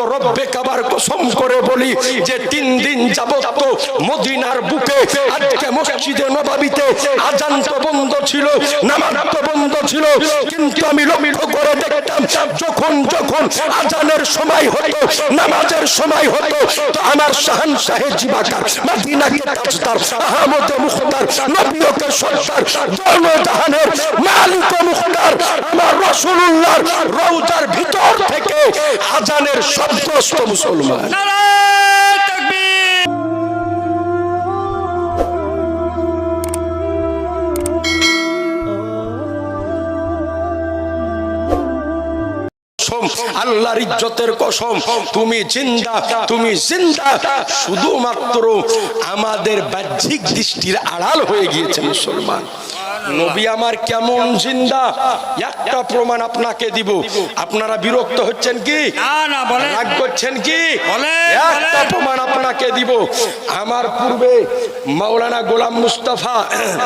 তো রব্বে কাবার কসম করে বলি যে তিন দিন তো মদিনার বুকে আজকে মসজিদে নবাবিতে আজান তো বন্ধ ছিল, নামাজ তো বন্ধ ছিল। কিন্তু আমি লক্ষ্য করে দেখতাম যখন যখন আজানের সময় হতো, নামাজের সময় হতো আমার শাহান সাহেব জিবাকার, মদিনাকে তাজদার, আহমদ মুখতার, নবীকে জনজাহানের মালিক মুখতার, আমার আজানের শব্দ মুসলমান। আল্লাহর ইজ্জতের কসম তুমি জিন্দা তুমি জিন্দা শুধুমাত্র আমাদের বাহ্যিক দৃষ্টির আড়াল হয়ে গিয়েছে মুসলমান। নবী আমার কেমন জিন্দা? একটা প্রমাণ আপনাকে দিব। আপনারা বিরক্ত হচ্ছেন কি? না না বলে রাগ করছেন কি? একটা প্রমাণ আপনাকে দিব। আমার পূর্বে মাওলানা গোলাম মুস্তাফা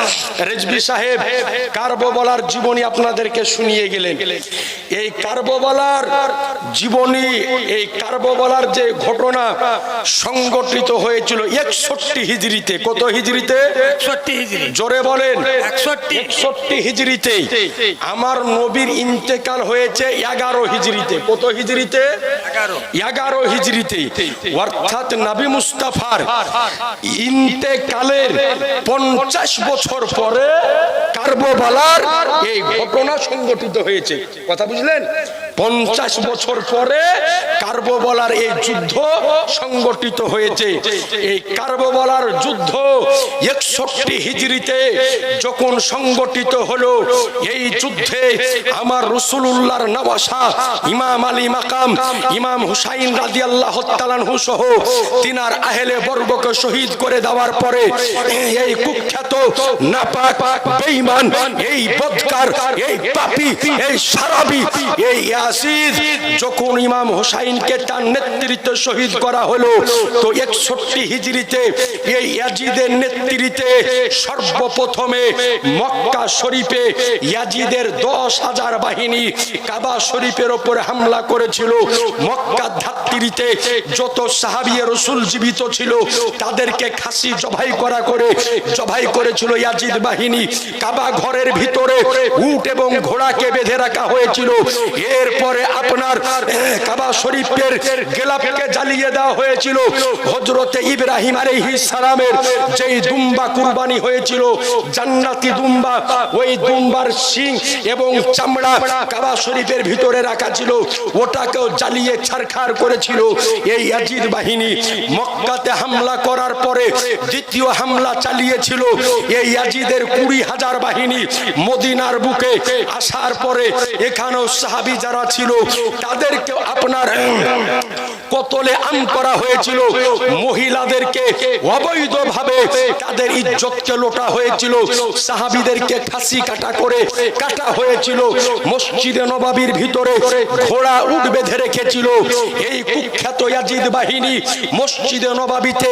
রেজবি সাহেব কার্ববলার জীবনী আপনাদেরকে শুনিয়ে গেলেন। এই কার্ববলার জীবনী এই কার্ববলার যে ঘটনা সংগঠিত হয়েছিল একষট্টি হিজড়িতে কত হিজড়িতে? জোরে বলেন। একষট্টি একষট্টি হিজড়িতে আমার নবীর ইন্তেকাল হয়েছে এগারো হিজড়িতে। কত হিজড়িতে? এগারো। হিজড়িতে। অর্থাৎ নাবি মুস্তাফার ইন্তেকালের পঞ্চাশ বছর পরে কার্বোবালার এই ঘটনা সংগঠিত হয়েছে। কথা বুঝলেন? পঞ্চাশ বছর পরে কার্বোবলার এই যুদ্ধ সংগঠিত হয়েছে। এই কার্বোবলার যুদ্ধ একষট্টি হিজড়িতে যখন সংগঠিত হলো, এই যুদ্ধে আমার রসুল্লাহর নবাসা ইমাম আলী মাকাম, ইমাম হুসাইন রাজি আল্লাহ সহ তিনার আহেলে বর্গকে শহীদ করে দেওয়ার পরে এই কুখ্যাত, নাপাক, বেঈমান, এই বদকার, এই পাপী, এই সারাবি, এই ইয়াসিদ যখন ইমাম হুসাইনকে তার নেতৃত্বে শহীদ করা হলো, তো একষট্টি হিজড়িতে এই ইয়াজিদের নেতৃত্বে সর্বপ্রথমে মক্কা শরীফে ইয়াজিদের দশ হাজার বাহিনী কাবা শরীফের ওপরে হামলা করেছিল। মক্কা ধাত্রীতে যত সাহাবিয়ে রসুল জীবিত ছিল, তাদেরকে খাসি জবাই করা করে, জবাই করেছিল ইয়াজিদ বাহিনী। কাবা ঘরের ভিতরে উট এবং ঘোড়াকে বেঁধে রাখা হয়েছিল। এরপরে আপনার কাবা শরীফের গেলাপকে জ্বালিয়ে দেওয়া হয়েছিল। হজরতে ইব্রাহিম আলাইহিস সালামের যেই দুম্বা কুরবানি হয়েছিল, জান্নাতি দুম্বা, ওই দুম্বার শিং এবং চামড়া কাবা শরীফের ভিতরে রাখা ছিল, ওটাকেও জ্বালিয়ে ছারখার করেছিল। এই ইয়াজিদ বাহিনী মক্কাতে হামলা করার পরে দ্বিতীয় হামলা চালিয়েছিল। এই ইয়াজিদের কুড়ি হাজার বাহিনী মদিনার বুকে আসার পরে এখানেও সাহাবি যারা ছিল তাদেরকে আপনার কতলে আম করা হয়েছিল, মহিলাদেরকে অবৈধভাবে তাদের ইজ্জতকে লোটা হয়েছিল, সাহাবিদেরকে ফাঁসি কাটা করে কাটা হয়েছিল, মসজিদে নবাবির ভিতরে ঘোড়া উঠ বেঁধে রেখেছিল। এই কুখ্যাত ইয়াজিদ বাহিনী মসজিদে নবাবিতে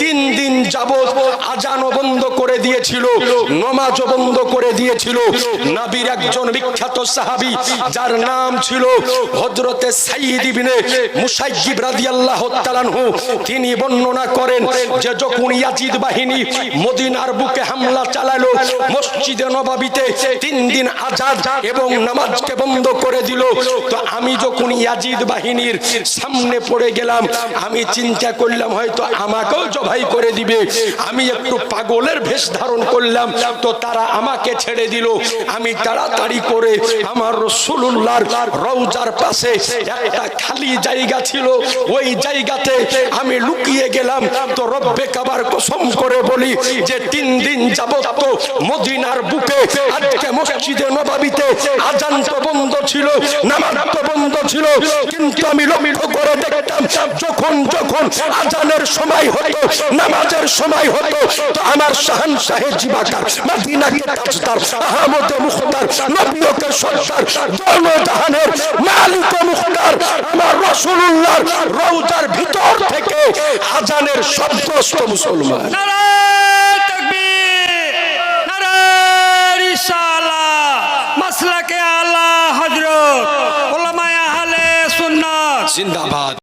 তিন দিন যাবত আজানও বন্ধ করে দিয়েছিল, নমাজও বন্ধ করে দিয়েছিল। নাবির একজন বিখ্যাত সাহাবি, যার নাম ছিল হজরতে সাইদ ইবনে মুসাইয়িব রাদিয়াল্লাহু তাআলাহু তিনি বর্ণনা করেন যে যখন ইয়াজিদ বাহিনী মদিনার বুকে হামলা চালালো, মসজিদে নবাবিতে তিন দিন আজাদ এবং নামাজকে বন্ধ করে দিল, তো আমি যখন ইয়াজিদ বাহিনীর সামনে পড়ে গেলাম, আমি চিন্তা করলাম হয়তো আমাকেও জবাই করে দিবে। আমি একটু পাগলের ভেষ ধারণ করলাম, তো তারা আমাকে ছেড়ে দিল। আমি তাড়াতাড়ি করে আমার রসুল্লাহর রৌজার পাশে একটা খালি জায়গা ছিল। ওই জায়গাতে আমি লুকিয়ে গেলাম। তো রব্বে কাবার কসম করে বলি যে তিন দিন যাবত তো মদিনার বুকে আজকে মসজিদে নবাবিতে আজান তো বন্ধ ছিল, নামাজ তো বন্ধ ছিল। কিন্তু আমি লক্ষ্য করে দেখতাম, যখন যখন আজানের সময় হতো, নামাজের সময় হতো, তো আমার শাহান সাহেব জিবাকার, মদিনাকে তাজদার, আহমদ মুখতার, নবীকে সরকার জনজাহানের রাসূলুল্লাহর রওজার ভিতর থেকে আজানের শব্দ আসত মুসলমান। নারায় তাকবীর নারায় রিসালাত মাসলাকে আলা হযরত উলামায়ে আহলে সুন্নাত। জিন্দাবাদ।